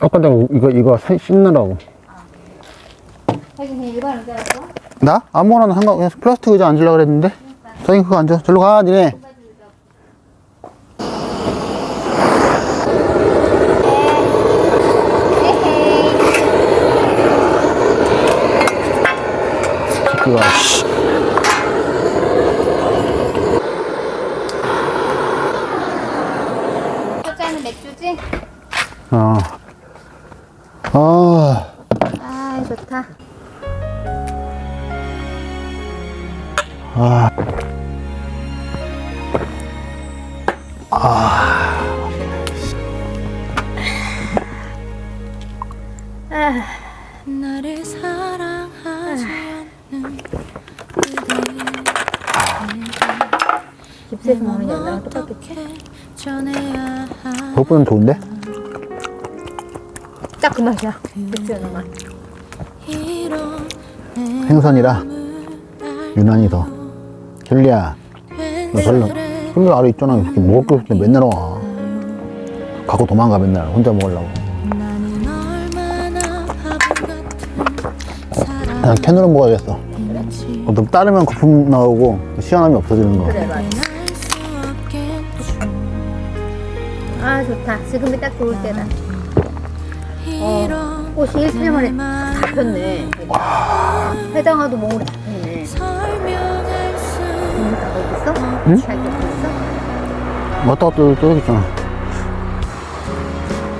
아까 내가 이거 이거 사- 씻느라고 자기 그냥 일반 의자 갖고 와? 나? 아무거나 상관 그냥 플라스틱 의자 앉으려고 그랬는데 자기 그거 앉아 절로 가 니네 그거 씨. 첫째는 맥주지? 어. 아, 아 좋다 아. 나를 사랑하지 않는 넌 연랑 똑같겠지? 어떻게 전해야 하 그것보단 좋은데? 딱 그 맛이야 맥주 연어 맛 생선이라 유난히 더. 켈리야 너 설레 켈리 아래 있잖아. 이 새끼 먹을 게 없을 때 맨날 와. 갖고 도망가 맨날. 혼자 먹으려고. 그냥 캔으로 먹어야겠어. 어, 너 따르면 거품 나오고 시원함이 없어지는 거. 그래 맞아. 아 좋다. 지금이 딱 좋을 때다 이런 꽃이 일주일 만에 다 폈네 회장화도 몸으로 다 폈네 몸을 다 어딨어? 응? 잘 폈어? 왔다 갔다 또 여기 있잖아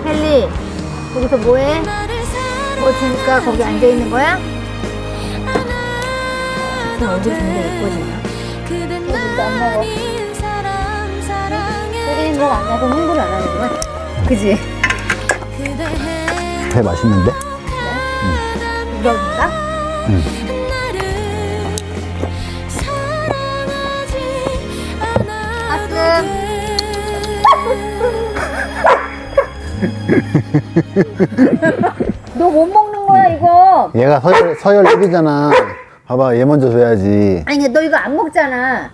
헨리 거기서 뭐해? 뭐 주니까 거기 앉아 있는 거야? 사랑하는 지금 언제 준비가 예뻐지냐 그댄 여기도 안 먹어. 여기는 뭐안 하고 홍보를 안 하는구만 그지? 배 맛있는데? 사랑하지 않아도 가끔. 너 못 먹는 거야 이거 얘가 서열, 서열 1위잖아 봐봐 얘 먼저 줘야지 아니 너 이거 안 먹잖아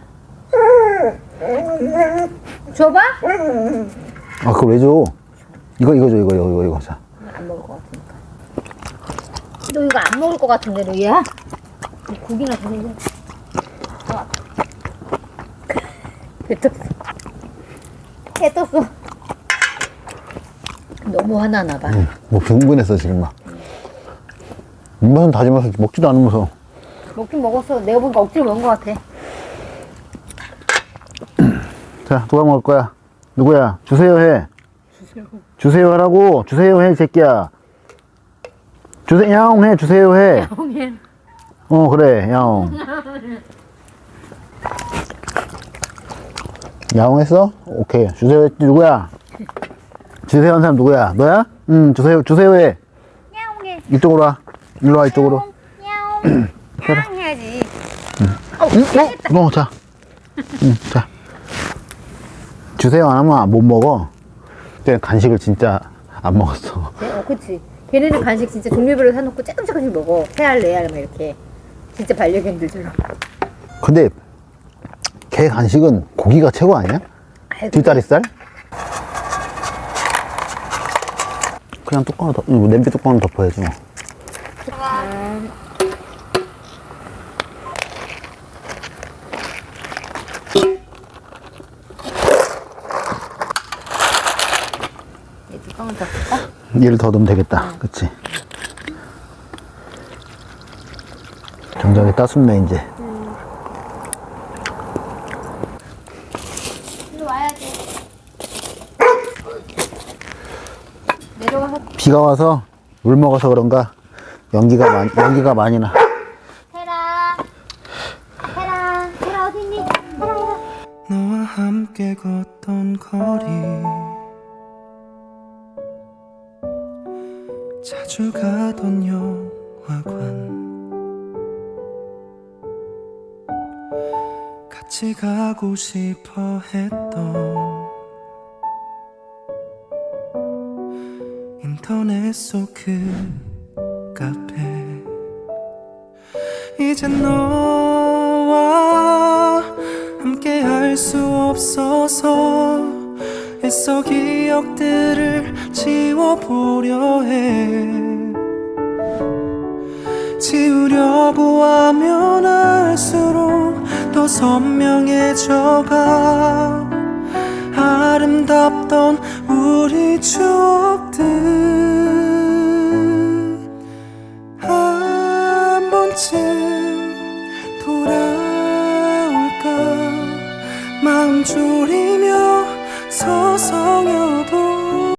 줘봐? 아 그걸 왜 줘? 이거 이거 줘 이거 이거 이거, 이거 자. 안 먹을 것 같으니까. 너 이거 안 먹을 것 같은데 너야? 고기나 더 먹어. 아. 뱉었어 뱉었어 너무 화나나 봐. 응, 뭐 흥분했어 지금 막. 입맛은 다지면서 먹지도 않으면서. 먹긴 먹었어. 내가 보니까 억지로 먹은 것 같아. 자 누가 먹을 거야? 누구야? 주세요 해 주세요 하라고 주세요 해이 새끼야 주세요 야옹 해 주세요 해어 그래 야옹 야옹 했어? 오케이 주세요 했지 누구야? 주세요 한 사람 누구야? 너야? 응 주세요 주세요 해 야옹해 이쪽으로 와 일로 와 이쪽으로 야옹 야옹 해야지 응? 어? 어, 자. 응, 자. 주세요 안 하면 못 먹어. 그때 간식을 진짜 안 먹었어. 네, 어, 그치. 걔네는 간식 진짜 종류별로 사놓고 조금씩 조금씩 먹어. 새알, 레알, 막 이렇게. 진짜 반려견들처럼. 근데 개 간식은 고기가 최고 아니야? 아이고, 뒷다리살? 그냥 뚜껑을 덮, 이거 냄비 뚜껑을 덮어야지 뭐. 이 뚜껑을 덮을까? 얘를 더 넣으면 되겠다. 그치? 정작에 따숩네, 이제. 일로 와야지. 내려가서 비가 와서 물 먹어서 그런가 연기가 많이, 연기가 많이 나. 해라. 해라. 해라, 어딨니? 해라, 해라. 너와 함께 걷던 거리 자주 가던 영화관. 같이 가고 싶어 했던 인터넷 속 그 카페. 이제 너와 함께 할 수 없어서 애써 기억들을 지워보려 해. 지우려고 하면 할수록 더 선명해져가. 아름답던 우리 추억들. 한 번쯤 돌아올까? 마음 졸이며 서성여